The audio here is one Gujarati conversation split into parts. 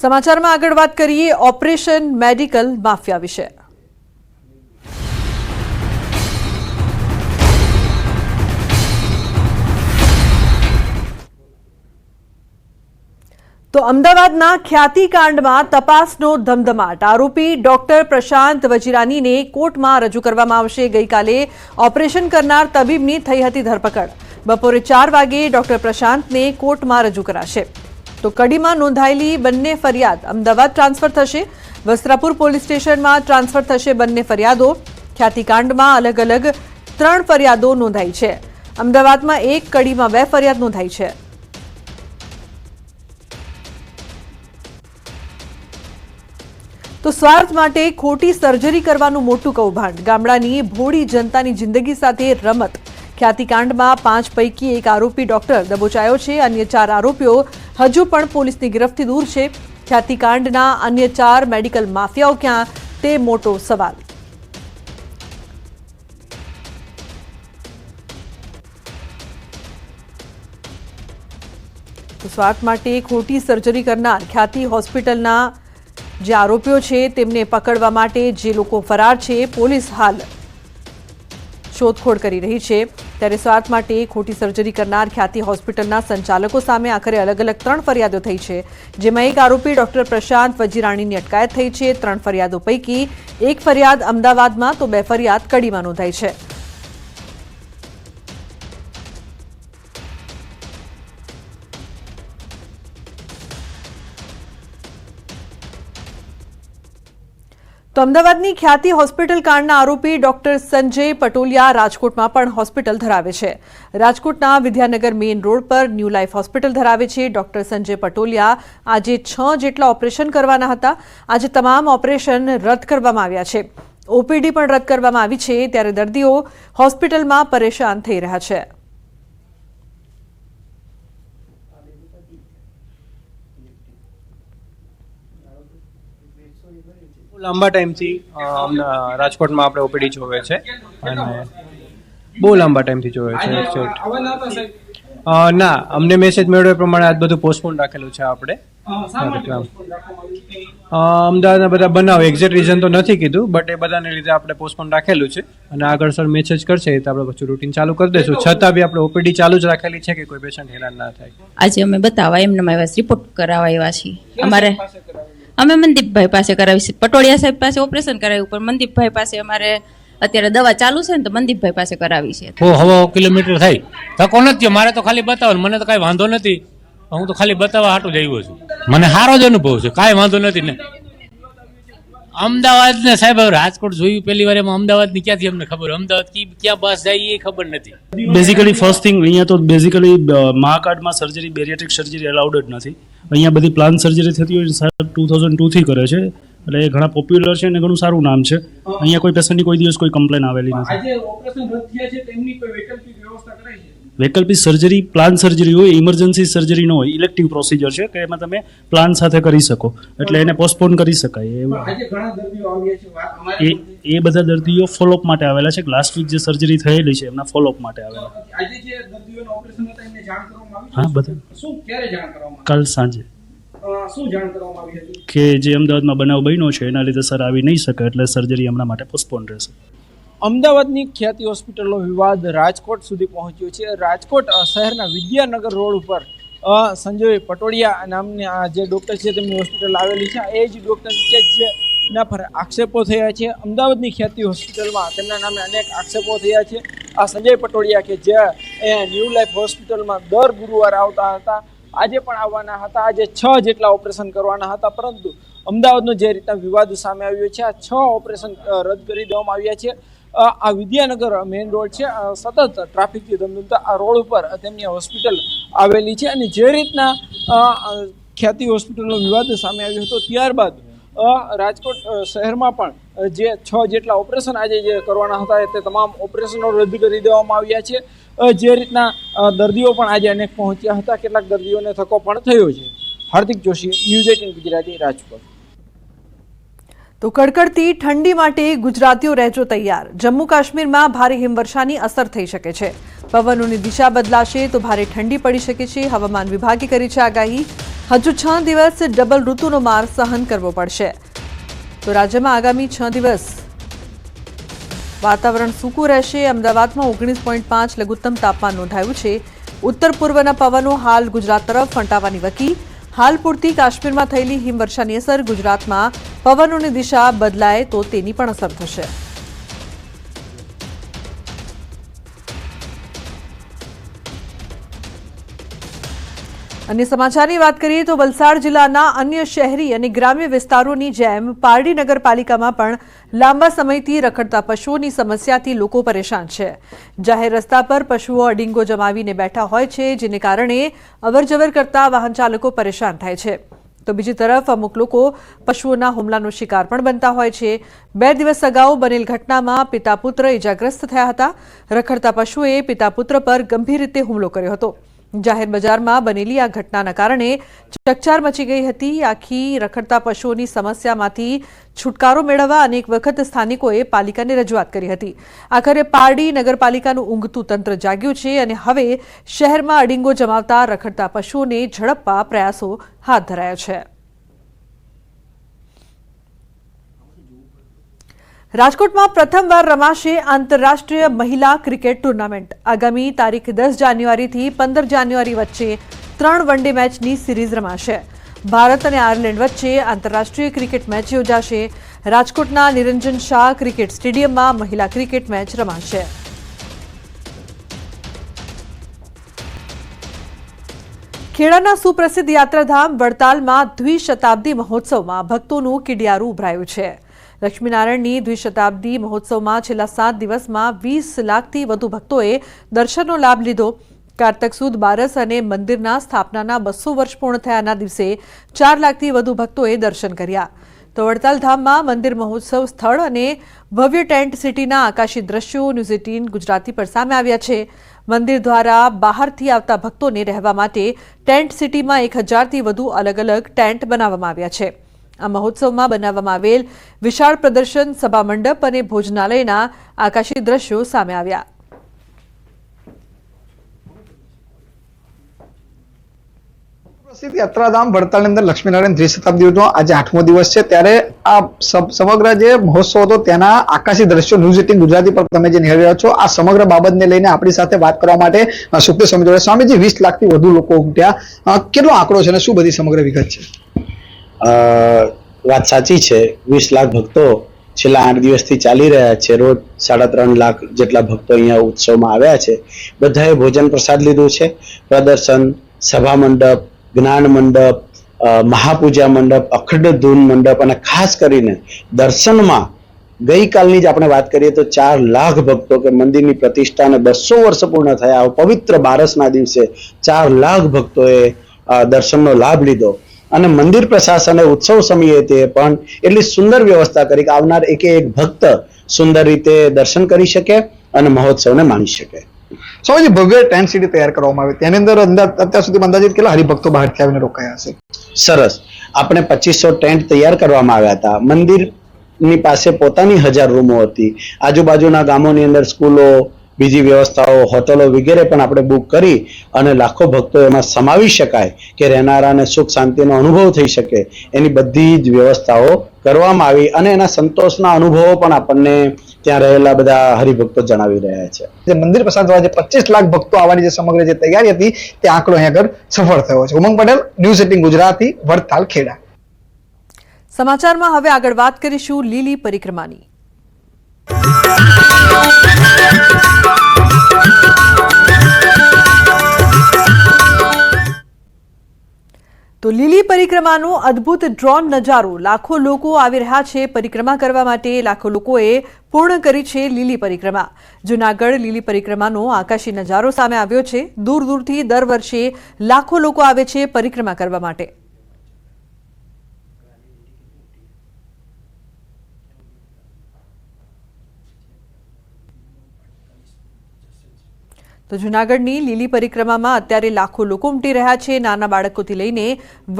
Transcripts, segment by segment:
સમાચારમાં આગળ વાત કરીએ ઓપરેશન મેડિકલ માફિયા વિશે. તો અમદાવાદના ખ્યાતિકાંડમાં તપાસનો ધમધમાટ. આરોપી ડોક્ટર પ્રશાંત વજીરાનીને કોર્ટમાં રજૂ કરવામાં આવશે. ગઈકાલે ઓપરેશન કરનાર તબીબની થઈ હતી ધરપકડ. બપોરે ચાર વાગે ડોક્ટર પ્રશાંતને કોર્ટમાં રજૂ કરાશે. તો કડીમાં નોંધાયેલી બંને ફરિયાદ અમદાવાદ ટ્રાન્સફર થશે, વસ્ત્રાપુર પોલીસ સ્ટેશનમાં ટ્રાન્સફર થશે બંને ફરિયાદો. ખ્યાતિકાંડમાં અલગ અલગ ત્રણ ફરિયાદો નોંધાઈ છે. અમદાવાદમાં એક, કડીમાં બે ફરિયાદ નોંધાઈ છે. તો સ્વાર્થ માટે ખોટી સર્જરી કરવાનું મોટું કૌભાંડ. ગામડાની ભોળી જનતાની જિંદગી સાથે રમત. ખ્યાતિકાંડમાં પાંચ પૈકી એક આરોપી ડોક્ટર દબોચાયો છે. અન્ય ચાર આરોપીઓ હજુ પણ પોલીસની ગિરફથી દૂર છે. ખ્યાતિકાંડના અન્ય ચાર મેડિકલ માફિયાઓ ક્યાં? તે મોટો સવાલ. સ્વાર્થ માટે ખોટી સર્જરી કરનાર ખ્યાતિ હોસ્પિટલના જે આરોપીઓ છે, તેમને પકડવા માટે જે લોકો ફરાર છે, પોલીસ હાલ શોધખોળ કરી રહી છે. ત્યારે સ્વાર્થ માટે ખોટી સર્જરી કરનાર ખ્યાતિ હોસ્પિટલના સંચાલકો સામે આખરે અલગ અલગ ત્રણ ફરિયાદો થઈ છે. જેમાં એક આરોપી ડોક્ટર પ્રશાંત વજીરાણીની અટકાયત થઈ છે. ત્રણ ફરિયાદો પૈકી એક ફરિયાદ અમદાવાદમાં, તો બે ફરિયાદ કડીમાં નોંધાઈ છે. તો અમદાવાદની ખ્યાતિ હોસ્પિટલ કાંડના આરોપી ડોક્ટર સંજય પટોલિયા રાજકોટમાં પણ હોસ્પિટલ ધરાવે છે. રાજકોટના વિદ્યાનગર મેઇન રોડ પર ન્યૂ લાઈફ હોસ્પિટલ ધરાવે છે. ડોક્ટર સંજય પટોલિયા આજે છ જેટલા ઓપરેશન કરવાના હતા. આજે તમામ ઓપરેશન રદ કરવામાં આવ્યા છે. ઓપીડી પણ રદ કરવામાં આવી છે. ત્યારે દર્દીઓ હોસ્પિટલમાં પરેશાન થઈ રહ્યા છે. લાંબા ટાઈમથી રાજકોટમાં આપણે ઓપીડી જોવે છે અને બહુ લાંબા ટાઈમથી જોવે છે ના અમને મેસેજ મળ્યો એ પ્રમાણે આજ બધું પોસ્ટપોન રાખેલું છે આપણે. અમદાવાદના બધા બનાવ એક્ઝેક્ટ રીઝન તો નથી કીધું બટ એ બધાને લીધે આપણે પોસ્ટપોન રાખેલું છે. અને આગળ સર મેસેજ કરશે તો આપણે પછી રૂટીન ચાલુ કરી દઈશું. છતાં બી આપણે ઓપીડી ચાલુ જ રાખેલી છે કે કોઈ પેશન્ટ હેરાન ના થાય? આજે અમે બતાવવા એમને રિપોર્ટ કરાવવા આવ્યા છીએ. અમારે અમે મનદીપભાઈ પાસે કરાવી છે. પટોળિયા સાહેબ પાસે ઓપરેશન કરાવ્યું પણ મનદીપભાઈ પાસે અમારે અત્યારે દવા ચાલુ છે ને તો મનદીપભાઈ પાસે કરાવી છે. હો હવા કિલોમીટર થાય. તકો નથી મારે તો ખાલી બતાવો મને તો કાંઈ વાંધો નથી. હું તો ખાલી બતાવવા હાટું જ આવ્યો છું. મને સારો જ અનુભવ છે કાંઈ વાંધો નથી ને. અમદાવાદ ને સાહેબ રાજકોટ જોયું પહેલી વાર એમાં અમદાવાદની ક્યાંથી અમને ખબર? અમદાવાદ કી ક્યાં બસ જાય એ ખબર નથી. બેઝિકલી ફર્સ્ટ થિંગ અહીંયા તો બેઝિકલી મહાકાર્ડમાં સર્જરી બેરિયાટ્રિક સર્જરી અલાઉડ જ નથી. અહીંયા બધી પ્લાન સર્જરી થતી હોય સાહેબ ટુ થાઉઝન્ડ ટુથી કરે છે. એટલે એ ઘણા પોપ્યુલર છે અને ઘણું સારું નામ છે. અહીંયા કોઈ પેશન્ટની કોઈ દિવસ કોઈ કમ્પ્લેન આવેલી નથી. વૈકલ્પિક સર્જરી પ્લાન સર્જરી હોય ઇમરજન્સી સર્જરી ન હોય ઇલેક્ટિવ પ્રોસિજર છે કે એમાં તમે પ્લાન સાથે કરી શકો. એટલે એને પોસ્ટપોન કરી શકાય એ એ બધા દર્દીઓ ફોલોઅપ માટે આવેલા છે. લાસ્ટ વીક જે સર્જરી થયેલી છે એમના ફોલોઅપ માટે આવેલા. એમને હા બધા કાલ સાંજે. શું જાણ કરવામાં કે જે અમદાવાદમાં બનાવ બન્યો છે એના લીધે સર આવી નહીં શકે એટલે સર્જરી હમણાં માટે પોસ્ટપોન રહેશે. અમદાવાદની ખ્યાતિ હોસ્પિટલનો વિવાદ રાજકોટ સુધી પહોંચ્યો છે. રાજકોટ શહેરના વિદ્યાનગર રોડ ઉપર સંજય પટોડિયા નામની આ જે ડૉક્ટર છે તેમની હોસ્પિટલ આવેલી છે. એ જ ડૉક્ટર છે જે ના પર આક્ષેપો થયા છે. અમદાવાદની ખ્યાતિ હોસ્પિટલમાં તેમના નામે અનેક આક્ષેપો થયા છે. આ સંજય પટોડિયા કે જે ન્યૂ લાઈફ હોસ્પિટલમાં દર ગુરુવારે આવતા હતા, આજે પણ આવવાના હતા, આજે છ જેટલા ઓપરેશન કરવાના હતા, પરંતુ અમદાવાદનો જે રીતના વિવાદ સામે આવ્યો છે, આ છ ઓપરેશન રદ કરી દેવામાં આવ્યા છે. આ વિદ્યાનગર મેઇન રોડ છે સતત ટ્રાફિકથી ધમધમતા, આ રોડ ઉપર તેમની હોસ્પિટલ આવેલી છે અને જે રીતના ખ્યાતિ હોસ્પિટલનો વિવાદ સામે આવ્યો હતો, ત્યારબાદ રાજકોટ શહેરમાં પણ જે છ જેટલા ઓપરેશન આજે જે કરવાના હતા તે તમામ ઓપરેશનો રદ કરી દેવામાં આવ્યા છે. જે રીતના દર્દીઓ પણ આજે અનેક પહોંચ્યા હતા. કેટલાક દર્દીઓને થકો પણ થયો છે. Hardik Joshi, news eighteen Gujarati, Rajkot. તો કડકડતી ઠંડી માટે ગુજરાતીઓ રહેજો તૈયાર. જમ્મુ કાશ્મીરમાં ભારે હિમવર્ષાની અસર થઈ શકે છે. પવનોની દિશા બદલાશે તો ભારે ઠંડી પડી શકે છે. હવામાન વિભાગે કરી છે આગાહી. હજુ છ દિવસ ડબલ ઋતુનો માર સહન કરવો પડશે. તો રાજ્યમાં આગામી છ દિવસ વાતાવરણ સૂકું રહેશે. અમદાવાદમાં ઓગણીસ પોઈન્ટ પાંચ લઘુત્તમ તાપમાન નોંધાયું છે. ઉત્તર પૂર્વના પવનો હાલ ગુજરાત તરફ ફંટાવાની વકી. હાલ પૂરતી કાશ્મીરમાં થયેલી હિમવર્ષાની અસર ગુજરાતમાં પવનોની દિશા બદલાય તો તેની પણ અસર થશે. અન્ય સમાચારની વાત કરીએ તો વલસાડ જિલ્લાના અન્ય શહેરી અને ગ્રામ્ય વિસ્તારોની જેમ પારડી નગરપાલિકામાં પણ લાંબા સમયથી રખડતા પશુઓની સમસ્યાથી લોકો પરેશાન છે. જાહેર રસ્તા પર પશુઓ અડીંગો જમાવીને બેઠા હોય છે, જેને કારણે અવરજવર કરતા વાહન ચાલકો પરેશાન થાય છે. તો બીજી તરફ અમુક લોકો પશુઓના હુમલાનો શિકાર પણ બનતા હોય છે. બે દિવસ અગાઉ બનેલ ઘટનામાં પિતા પુત્ર ઇજાગ્રસ્ત થયા હતા. રખડતા પશુએ પિતા પુત્ર પર ગંભીર રીતે હુમલો કર્યો હતો. જાહેર બજારમાં બનેલી આ ઘટનાના કારણે ચકચાર મચી ગઈ હતી. આખી રખડતા પશુઓની સમસ્યામાંથી છુટકારો મેળવવા અનેક વખત સ્થાનિકોએ પાલિકાને રજૂઆત કરી હતી. આખરે પારડી નગરપાલિકાનું ઊંઘતું તંત્ર જાગ્યું છે અને હવે શહેરમાં અડીંગો જમાવતા રખડતા પશુઓને ઝડપવા પ્રયાસો હાથ ધરાયા છે. રાજકોટમાં પ્રથમવાર રમાશે આંતરરાષ્ટ્રીય મહિલા ક્રિકેટ ટુર્નામેન્ટ. આગામી તારીખ દસ જાન્યુઆરીથી પંદર જાન્યુઆરી વચ્ચે ત્રણ વન ડે મેચની સિરીઝ રમાશે. ભારત અને આયર્લેન્ડ વચ્ચે આંતરરાષ્ટ્રીય ક્રિકેટ મેચ યોજાશે. રાજકોટના નિરંજન શાહ ક્રિકેટ સ્ટેડિયમમાં મહિલા ક્રિકેટ મેચ રમાશે. ખેડાના સુપ્રસિદ્ધ યાત્રાધામ વડતાલમાં દ્વિશતાબ્દી મહોત્સવમાં ભક્તોનું કિડિયારું ઉભરાયું છે. લક્ષ્મીનારાયણની દ્વિશતાબ્દી મહોત્સવમાં છેલ્લા સાત દિવસમાં વીસ લાખથી વધુ ભક્તોએ દર્શનનો લાભ લીધો. કારતક સુદ, બારસ અને મંદિરના સ્થાપનાના બસો વર્ષ પૂર્ણ થયાના દિવસે ચાર લાખથી વધુ ભક્તોએ દર્શન કર્યા. તો વડતાલ ધામમાં મંદિર મહોત્સવ સ્થળ અને ભવ્ય ટેન્ટ સિટીના આકાશી દ્રશ્યો ન્યૂઝ એટીન ગુજરાતી પર સામે આવ્યા છે. મંદિર દ્વારા બહારથી આવતા ભક્તોને રહેવા માટે ટેન્ટ સિટીમાં એક હજારથી વધુ અલગ અલગ ટેન્ટ બનાવવામાં આવ્યા છે. આ મહોત્સવમાં બનાવવામાં આવેલ વિશાળ પ્રદર્શન, સભા મંડપ અને ભોજનાલયના આકાશી દ્રશ્યો સામે આવ્યા. પ્રસિદ્ધ યાત્રાધામ વડતાલની અંદર લક્ષ્મીનારાયણ દ્વિશતાબ્દીનો આજે આઠમો દિવસ છે. ત્યારે આ સમગ્ર જે મહોત્સવ હતો તેના આકાશી દ્રશ્યો, ન્યૂઝ એટીન ગુજરાતી પર તમે જે નિહાળી રહ્યા છો, આ સમગ્ર બાબતને લઈને આપણી સાથે વાત કરવા માટે સુખદેવ સ્વામી જોડે સ્વામીજી વીસ લાખથી વધુ લોકો ઉમટ્યા. કેટલો આંકડો છે અને શું બધી સમગ્ર વિગત છે? વાત સાચી છે, વીસ લાખ ભક્તો છેલ્લા આઠ દિવસથી ચાલી રહ્યા છે, રોજ સાડા ત્રણ લાખ જેટલા ભક્તો અહીંયા ઉત્સવમાં આવ્યા છે. બધાએ ભોજન પ્રસાદ લીધું છે. પ્રદર્શન, સભા મંડપ, જ્ઞાન મંડપ મહાપૂજા મંડપ, અખંડ ધૂન મંડપ અને ખાસ કરીને દર્શનમાં ગઈકાલની જ આપણે વાત કરીએ તો ચાર લાખ ભક્તો કે મંદિરની પ્રતિષ્ઠાને બસો વર્ષ પૂર્ણ થયા. પવિત્ર બારસના દિવસે ચાર લાખ ભક્તોએ દર્શનનો લાભ લીધો. અને મંદિર પ્રશાસને ઉત્સવ સમયે તે પણ એટલી સુંદર વ્યવસ્થા કરી કે આવનાર એકે એક ભક્ત સુંદર રીતે દર્શન કરી શકે અને મહોત્સવને માણી શકે. સ્વામીજી ભવ્ય ટેન્ટ સિટી તૈયાર કરવામાં આવી. તેની અંદર અંદાજ અત્યાર સુધી અંદાજિત કેટલા હરિભક્તો બહારથી આવીને રોકાયા હશે? સરસ. આપણે પચીસો ટેન્ટ તૈયાર કરવામાં આવ્યા હતા. મંદિરની પાસે પોતાની હજાર રૂમો હતી. આજુબાજુના ગામોની અંદર સ્કૂલો બીજી વ્યવસ્થાઓ હોટલો વગેરે પણ આપણે બુક કરી અને લાખો ભક્તો એમાં સમાવી શકાય કે રહેનારાને સુખ શાંતિનો અનુભવ થઈ શકે. એની બધી જ વ્યવસ્થાઓ કરવામાં આવી અને એના સંતોષના અનુભવો પણ આપણને ત્યાં રહેલા બધા હરિભક્તો જણાવી રહ્યા છે. જે મંદિર પ્રસાદ દ્વારા જે પચીસ લાખ ભક્તો આવવાની જે સમગ્ર જે તૈયારી હતી તે આંકડો અહીંયા આગળ સફળ થયો છે. Umang Patel news eighteen Gujarati Vadtal Kheda. સમાચારમાં હવે આગળ વાત કરીશું લીલી પરિક્રમાની. તો લીલી પરિક્રમાનો અદ્ભુત ડ્રોન નજારો. લાખો લોકો આવી રહ્યા છે પરિક્રમા કરવા માટે. લાખો લોકોએ પૂર્ણ કરી છે લીલી પરિક્રમા. જુનાગઢ લીલી પરિક્રમાનો આકાશી નજારો સામે આવ્યો છે. દૂર દૂરથી દર વર્ષે લાખો લોકો આવે છે પરિક્રમા કરવા માટે. તો જૂનાગઢની લીલી પરિક્રમામાં અત્યારે લાખો લોકો ઉમટી રહ્યા છે. નાના બાળકોથી લઈને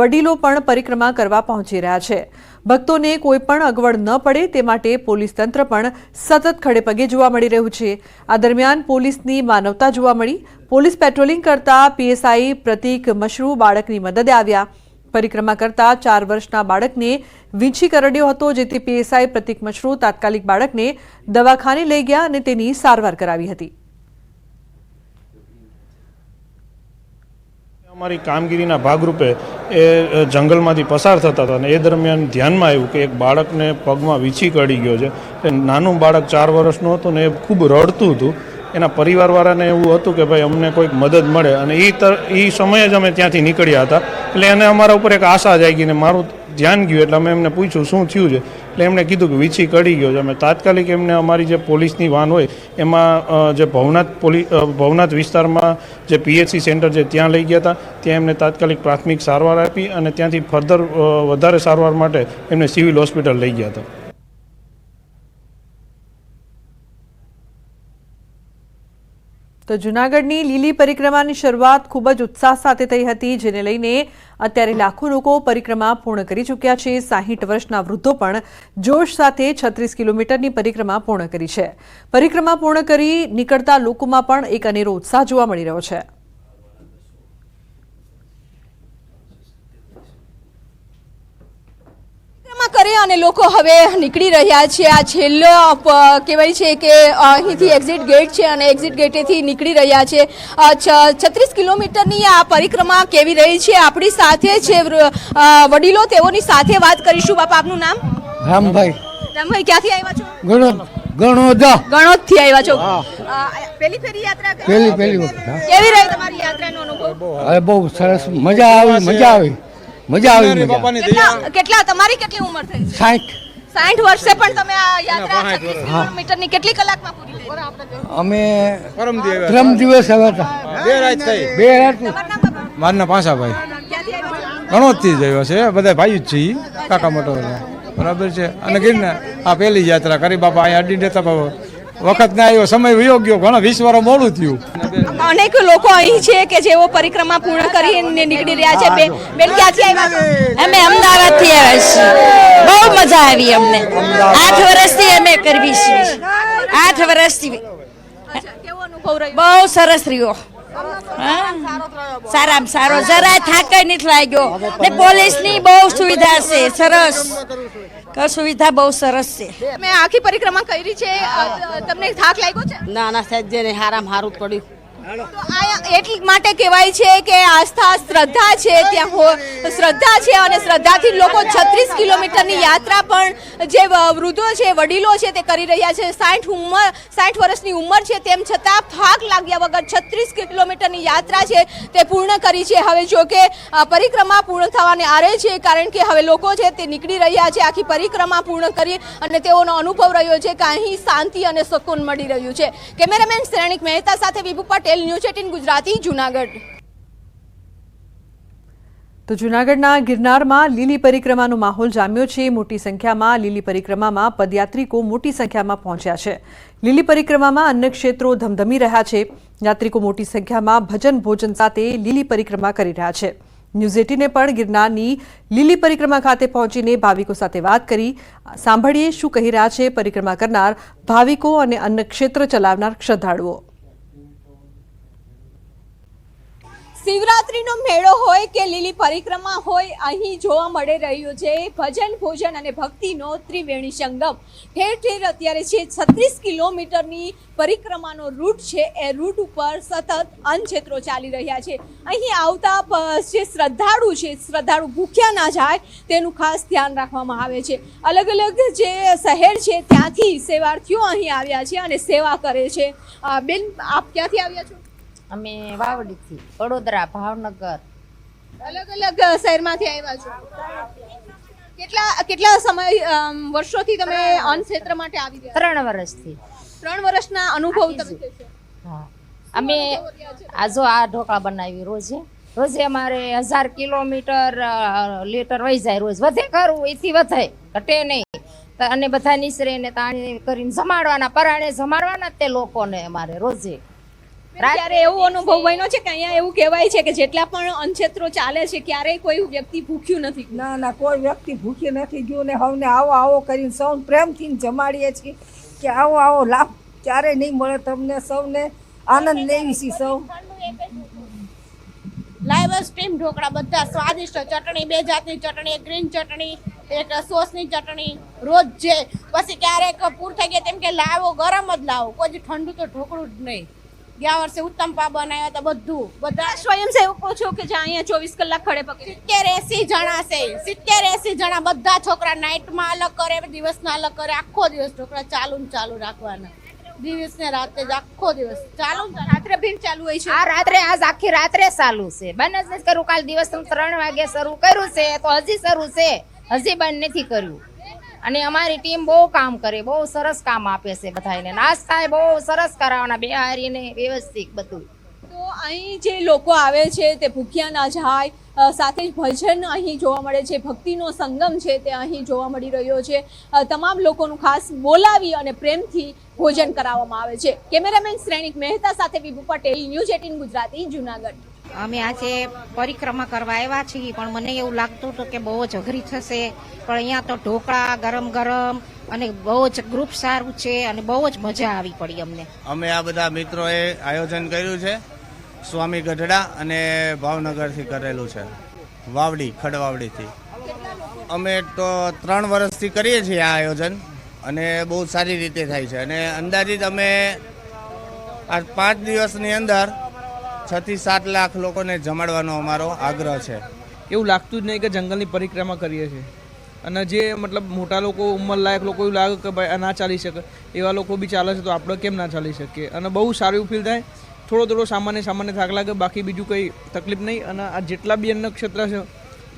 વડીલો પણ પરિક્રમા કરવા પહોંચી રહ્યા છે. ભક્તોને કોઈ પણ અગવડ ન પડે તે માટે પોલીસ તંત્ર પણ સતત ખડેપગે જોવા મળી રહ્યું છે. આ દરમિયાન પોલીસની માનવતા જોવા મળી. પોલીસ પેટ્રોલિંગ કરતા પીએસઆઈ પ્રતિક મશરૂ બાળકની મદદે આવ્યા. પરિક્રમા કરતા ચાર વર્ષના બાળકને વીંછી કરડ્યો હતો, જેથી પીએસઆઈ પ્રતિક મશરૂ તાત્કાલિક બાળકને દવાખાને લઈ ગયા અને તેની સારવાર કરાવી હતી. અમારી કામગીરીના ભાગરૂપે એ જંગલમાંથી પસાર થતા હતા અને એ દરમિયાન ધ્યાનમાં આવ્યું કે એક બાળકને પગમાં વીછી કડી ગયો છે. એ નાનું બાળક ચાર વર્ષનું હતું ને એ ખૂબ રડતું હતું. એના પરિવારવાળાને એવું હતું કે ભાઈ અમને કોઈક મદદ મળે અને એ તર એ સમયે જ અમે ત્યાંથી નીકળ્યા હતા. એટલે એને અમારા ઉપર એક આશા જાગી ને મારું ધ્યાન ગયું એટલે અમે એમને પૂછ્યું, શું થયું છે? એટલે એમણે કીધું કે વીછી કડી ગયો છે. અમે તાત્કાલિક એમને અમારી જે પોલીસની વાન હોય, એમાં જે ભવનાથ પોલીસ ભવનાથ વિસ્તારમાં જે પીએચસી સેન્ટર છે, ત્યાં લઈ ગયા હતા. ત્યાં એમને તાત્કાલિક પ્રાથમિક સારવાર આપી અને ત્યાંથી ફર્ધર વધારે સારવાર માટે એમને સિવિલ હોસ્પિટલ લઈ ગયા હતા. તો જૂનાગઢની લીલી પરિક્રમાની શરૂઆત ખૂબ જ ઉત્સાહ સાથે થઈ હતી, જેને લઈને અત્યારે લાખો લોકો પરિક્રમા પૂર્ણ કરી ચૂક્યા છે. સાહીઠ વર્ષના વૃદ્ધો પણ જોશ સાથે છત્રીસ કિલોમીટરની પરિક્રમા પૂર્ણ કરી છે. પરિક્રમા પૂર્ણ કરી નીકળતા લોકોમાં પણ એક અનેરો ઉત્સાહ જોવા મળી રહ્યો છે. પરિક્રમા કરે અને લોકો હવે નીકળી રહ્યા છે. આ છેલ્લો કહેવાય છે કે અહીંથી એક્ઝિટ ગેટ છે અને એક્ઝિટ ગેટેથી નીકળી રહ્યા છે. છત્રીસ કિલોમીટરની આ પરિક્રમા કેવી રહી છે? આપણી સાથે છે વડીલો તેઓની સાથે વાત કરીશું. બાપા આપનું નામ? રામભાઈ. રામભાઈ ક્યાંથી આવ્યા છો? ગણોદ ઘણો ગણોદથી આવ્યા છો. પેલી ફેરી યાત્રા પેલી વખત કેવી રહી તમારી યાત્રાનો અનુભવ? બહુ સરસ મજા આવી મજા આવી. મજા આવી મજા. કેટલા કેટલા તમારી કેટલી ઉંમર થઈ? છે સાઠ. સાઠ વર્ષે પણ તમે આ યાત્રા છત્રીસ કિલોમીટરની કેટલી કલાકમાં પૂરી અમે પરમ દિવસ આવ્યા હતા. બે રાત થઈ. બે રાત મારના પાછા ભાઈ ગણોતથી જયો છે? બધા ભાઈ જ છે કાકા મોટો. બરાબર છે. અને ગીરના આ પહેલી યાત્રા કરી. બાપા અહીંયા અડી દેતા બાપા. વખત ને આવ્યો સમય વયો ગયો ઘણો વીસ વર્ષ મોડું થયું. અનેક લોકો અહીં છે કે જેઓ પરિક્રમા પૂર્ણ કરીને નીકળી રહ્યા છે. બેન ક્યાંથી આવ્યા અમે અમદાવાદથી આવ્યા છીએ. બહુ મજા આવી અમને. આઠ વર્ષથી અમે કરવી છીએ. આઠ વર્ષથી. કેવો અનુભવ રહ્યો? બહુ સરસ રહ્યો. સારામાં સારો. જરાય થાક નથી લાગ્યો. ને પોલીસની બહુ સુવિધા છે. સરસ. સુવિધા બહુ સરસ છે. મેં આખી પરિક્રમા કરી છે. તમને થાક લાગ્યો છે? ના ના સાહેબ જેને હારામ હારું પડ્યું. તો એટલી માટે કહેવાય છે કે આસ્થા શ્રદ્ધા છે, ત્યાં હો- શ્રદ્ધા છે અને શ્રદ્ધાથી લોકો છત્રીસ કિલોમીટરની યાત્રા પણ જે વૃદ્ધો છે, વડીલો છે તે કરી રહ્યા છે. સાઠ ઉંમર સાઠ વર્ષની ઉંમર છે, તેમ છતાં થાક લાગ્યા વગર છત્રીસ કિલોમીટરની યાત્રા છે તે પૂર્ણ કરી છે. હવે જો કે પરિક્રમા પૂર્ણ થવાને આરે છે, કારણ કે હવે લોકો છે તે નીકળી રહ્યા છે, આખી પરિક્રમા પૂર્ણ કરી અને તેઓનો અનુભવ રહ્યો છે કે અહીં શાંતિ અને સુકૂન મળી રહ્યું છે. કેમેરામેન શ્રેણિક મહેતા સાથે વિભુ પટેલ ન્યૂઝ એટીન ગુજરાતી જુનાગઢ તો જૂનાગઢના ગિરનારમાં લીલી પરિક્રમાનો માહોલ જામ્યો છે. મોટી સંખ્યામાં લીલી પરિક્રમામાં પદયાત્રિકો મોટી સંખ્યામાં પહોંચ્યા છે. લીલી પરિક્રમામાં અન્ય ક્ષેત્રો ધમધમી રહ્યા છે. યાત્રિકો મોટી સંખ્યામાં ભજન ભોજન સાથે લીલી પરિક્રમા કરી રહ્યા છે. ન્યૂઝ એટીને પણ ગિરનારની લીલી પરિક્રમા ખાતે પહોંચીને ભાવિકો સાથે વાત કરી. સાંભળીએ શું કહી રહ્યા છે પરિક્રમા કરનાર ભાવિકો અને અન્ય ક્ષેત્ર ચલાવનાર શ્રદ્ધાળુઓ. શિવરાત્રીનો મેળો હોય કે લીલી પરિક્રમા હોય, અહીં જોવા મળી રહ્યું છે ભજન, ભોજન અને ભક્તિનો ત્રિવેણી સંગમ. ઠેર ઠેર અત્યારે છે છત્રીસ કિલોમીટરની પરિક્રમાનો રૂટ છે, એ રૂટ ઉપર સતત અનક્ષેત્રો ચાલી રહ્યા છે. અહીં આવતા જે શ્રદ્ધાળુ છે, શ્રદ્ધાળુ ભૂખ્યા ના જાય તેનું ખાસ ધ્યાન રાખવામાં આવે છે. અલગ અલગ જે શહેર છે, ત્યાંથી સેવાર્થીઓ અહીં આવ્યા છે અને સેવા કરે છે. બેન, આપ ક્યાંથી આવ્યા છો? અમે વાવડીથી વડોદરા ભાવનગર. અલગ અલગ શહેરમાંથી આવ્યા છો? કેટલા કેટલા સમય વર્ષોથી તમે અન્ન ક્ષેત્ર માટે આવી ગયા ત્રણ વર્ષથી. ત્રણ વર્ષના અનુભવ તમે. હા. અમે આ જો આ ઢોકળા બનાવી રોજે. રોજે અમારે હજાર કિલોમીટર લીટર વહી જાય રોજ. વધે ખરું એથી વધે ઘટે નહીં. અને બધા નિસરે ને તાણી કરીને જમાડવાના પરાણે જમાડવાના તે લોકોને અમારે રોજે. ત્યારે એવો અનુભવ બન્યો છે કે અહીંયા એવું કહેવાય છે કે જેટલા પણ અન્નક્ષેત્રો ચાલે છે ક્યારેય કોઈ વ્યક્તિ ભૂખ્યું નથી ના ના કોઈ વ્યક્તિ ભૂખ્યું નથી ગયું ને હવને આવો આવો કરીને સૌ પ્રેમથી જમાડીએ છીએ કે આવો આવો લાભ ક્યારેય નહીં મળે તમને સૌને આનંદ લેવી છીએ સૌ લાઈવ સ્ટીમ ઢોકળા બધા સ્વાદિષ્ટ ચટણી બે જાતની ચટણી એક ગ્રીન ચટણી એક સોસની ચટણી રોજ છે પછી ક્યારેક પૂર થઈ ગયા તેમ કે લાવો ગરમ જ લાવો. કોઈ ઠંડુ તો ઢોકળું જ નહીં. ગયા વર્ષે ઉત્તમપા બનાવ્યા હતા બધું. બધા સ્વયંસેવકો છો કે જ્યાં અહીંયા ચોવીસ કલાક ખડે પકડે સિત્તેર એસી જણા છે. સિત્તેર એસી જણા બધા છોકરા નાઇટમાં અલગ કરે દિવસના અલગ કરે. આખો દિવસ છોકરા ચાલુ ને ચાલુ રાખવાના. દિવસ ને રાતે જ આખો દિવસ ચાલુ. રાત્રે ભીડ ચાલુ હોય છે? આ રાત્રે આજ આખી રાત્રે ચાલુ છે. બંધ જ કર્યું કાલ દિવસ ત્રણ વાગે શરૂ કર્યું છે તો હજી શરૂ છે. હજી બંધ નથી કર્યું. અને અમારી ટીમ બહુ કામ કરે, બહુ સરસ કામ આપે છે બધાને નાસ્તા બહુ સરસ કરાવવાના બે હારીને વ્યવસ્થિત બધું. તો અહીં જે લોકો આવે છે, તે ભૂખ્યા ના જાય સાથે જ ભજન અહીં જોવા મળે છે, ભક્તિનો સંગમ છે તે અહીં જોવા મળી રહ્યો છે. તમામ લોકોનું ખાસ બોલાવી અને પ્રેમથી ભોજન કરાવવામાં આવે છે. કેમેરામેન શ્રેણિક મહેતા સાથે વિભુ પટેલ ન્યૂઝ એટીન ગુજરાતી, જુનાગઢ. અમે આજે પરિક્રમા કરવા આવ્યા છીએ, પણ મને એવું લાગતું હતું કે બહુ જ અઘરી થશે. પણ અહીંયા તો ઢોકળા ગરમ ગરમ અને બહુ જ ગ્રુપ સારું છે અને બહુ જ મજા આવી પડી અમને. અમે આ બધા મિત્રોએ આયોજન કર્યું છે, સ્વામી ગઢડા અને ભાવનગરથી કરેલું છે. વાવડી, ખડવાવડીથી. અમે તો ત્રણ વર્ષથી કરીએ છીએ આ આયોજન અને બહુ સારી રીતે થાય છે. અને અંદાજિત અમે આ પાંચ દિવસની અંદર છ થી સાત લાખ લોકોને જમાડવાનો અમારો આગ્રહ છે. એવું લાગતું જ નહીં કે જંગલની પરિક્રમા કરીએ છીએ. અને જે મતલબ મોટા લોકો ઉંમરલાયક લોકો એવું લાગે કે ભાઈ ના ચાલી શકે, એવા લોકો બી ચાલે છે તો આપણે કેમ ના ચાલી શકીએ? અને બહુ સારું ફીલ થાય. થોડો થોડો સામાન્ય સામાન્ય થાક લાગે, બાકી બીજું કંઈ તકલીફ નહીં. અને આ જેટલા બી અન્ય ક્ષેત્ર છે,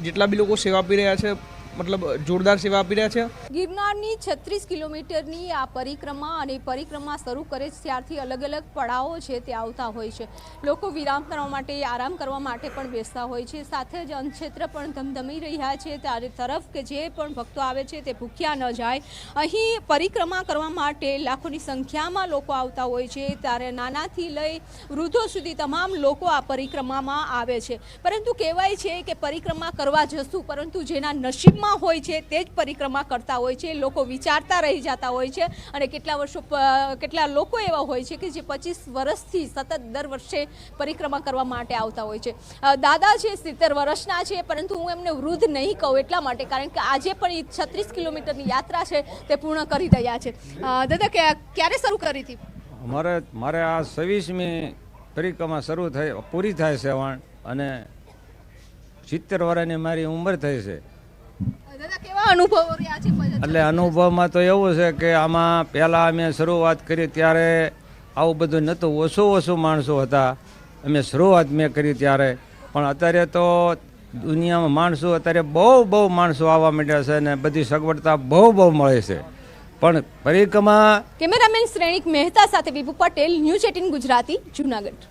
જેટલા બી લોકો સેવા આપી રહ્યા છે મતલબ જોરદાર સેવા આપી રહ્યા છે? ગિરનારની છત્રીસ કિલોમીટરની આ પરિક્રમા અને પરિક્રમા શરૂ કરે છે ત્યારથી અલગ અલગ પડાવો છે તે આવતા હોય છે. લોકો વિરામ કરવા માટે આરામ કરવા માટે પણ બેસતા હોય છે. સાથે જ અન્નક્ષેત્ર પણ ધમધમી રહ્યા છે. ત્યારે તરફ કે જે પણ ભક્તો આવે છે તે ભૂખ્યા ન જાય. અહીં પરિક્રમા કરવા માટે લાખોની સંખ્યામાં લોકો આવતા હોય છે. ત્યારે નાનાથી લઈ વૃદ્ધો સુધી તમામ લોકો આ પરિક્રમામાં આવે છે. પરંતુ કહેવાય છે કે પરિક્રમા કરવા જશું, પરંતુ જેના નસીબમાં હોય છે, તે જ પરિક્રમા કરતા હોય છે, લોકો વિચારતા રહી જતા હોય છે અને કેટલા વર્ષો કેટલા લોકો એવા હોય છે કે જે પચીસ વર્ષથી સતત દર વર્ષે પરિક્રમા કરવા માટે આવતા હોય છે. દાદા છે, સિત્તેર વર્ષના છે, પરંતુ હું એમને વૃદ્ધ નહીં કહું એટલા માટે, કારણ કે આજે પણ એ છત્રીસ કિલોમીટરની યાત્રા છે, તે પૂર્ણ કરી રહ્યા છે. દાદા ક્યારે શરૂ કરી હતી? મારે મારે આ છવ્વીસમી પરિક્રમા શરૂ થઈ, પૂરી થાય છે, વણ. અને સિત્તેર વર્ષની મારી ઉંમર થઈ છે. એટલે અનુભવમાં તો એવું છે કે આમાં પહેલાં અમે શરૂઆત કરી ત્યારે આવું બધું નહોતું. ઓછું ઓછું માણસો હતા. અમે શરૂઆત મેં કરી ત્યારે. પણ અત્યારે તો દુનિયામાં માણસો અત્યારે બહુ બહુ માણસો આવવા માંડ્યા છે અને બધી સગવડતા બહુ બહુ મળે છે. પણ પરિક્રમા કેમેરામેન શ્રેણિક મહેતા સાથે વિભુ પટેલ ન્યૂઝ એટીન ગુજરાતી જુનાગઢ.